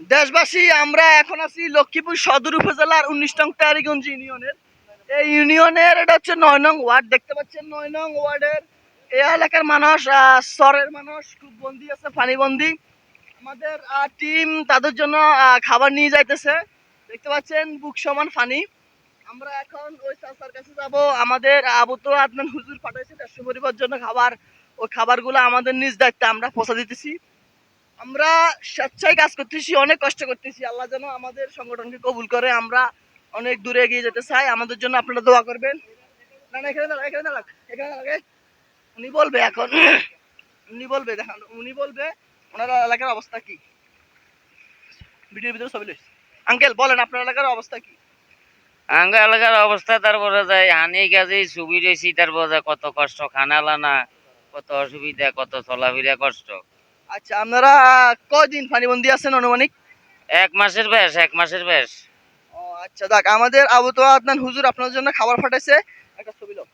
দেশবাসী, আমরা এখন আছি লক্ষ্মীপুর সদর উপজেলার উনিশ নং টারিগঞ্জ ইউনিয়নের। এই ইউনিয়নের, এটা হচ্ছে নয় নং ওয়ার্ড, দেখতে পাচ্ছেন নয় নং ওয়ার্ডের। এই এলাকার মানুষ শহরের মানুষ, খুব বন্দি আছে, পানি বন্দি। আমাদের টিম তাদের জন্য খাবার নিয়ে যাইতেছে। দেখতে পাচ্ছেন, বুক সমান ফানি আমরা এখন ওই চাচার কাছে যাব। আমাদের আবু তো আদনান হুজুর পাঠাইছে, দেড়শো পরিবার জন্য খাবার। ওই খাবারগুলো আমাদের নিজ দায়িত্বে আমরা পৌঁছা দিতেছি। আমরা স্বেচ্ছায় কাজ করতেছি, অনেক কষ্ট করতেছি। আল্লাহ যেন আমাদের সংগঠনকে কবুল করে, আমরা অনেক দূরে এগিয়ে যেতে চাই। আমাদের জন্য আপনারা দোয়া করবেন। না না, এখানে দাঁড়া এখানে দাঁড়া এখানে দাঁড়া উনি বলবে এখন। উনি বলবে, দেখান, উনি বলবে, ওনার এলাকার অবস্থা কি? ভিডিওর ভিতরে ছবি লইস আঙ্কেল, বলেন, আপনার এলাকার অবস্থা কি? আঙ্গা এলাকার অবস্থা, তারপরে যায়, হানি কাজে সুবি রয়েছি তারপরে কত কষ্ট খানা লানা কত অসুবিধা, কত চলাফেরা কষ্ট। আচ্ছা আপনারা কয়দিন পানিবন্দি আছেন আনুমানিক? এক মাসের বেশ এক মাসের বেশ। ও আচ্ছা দেখ আমাদের আবু তো আদনান হুজুর আপনার জন্য খাবার পাঠাইছে। একটা ছবি লো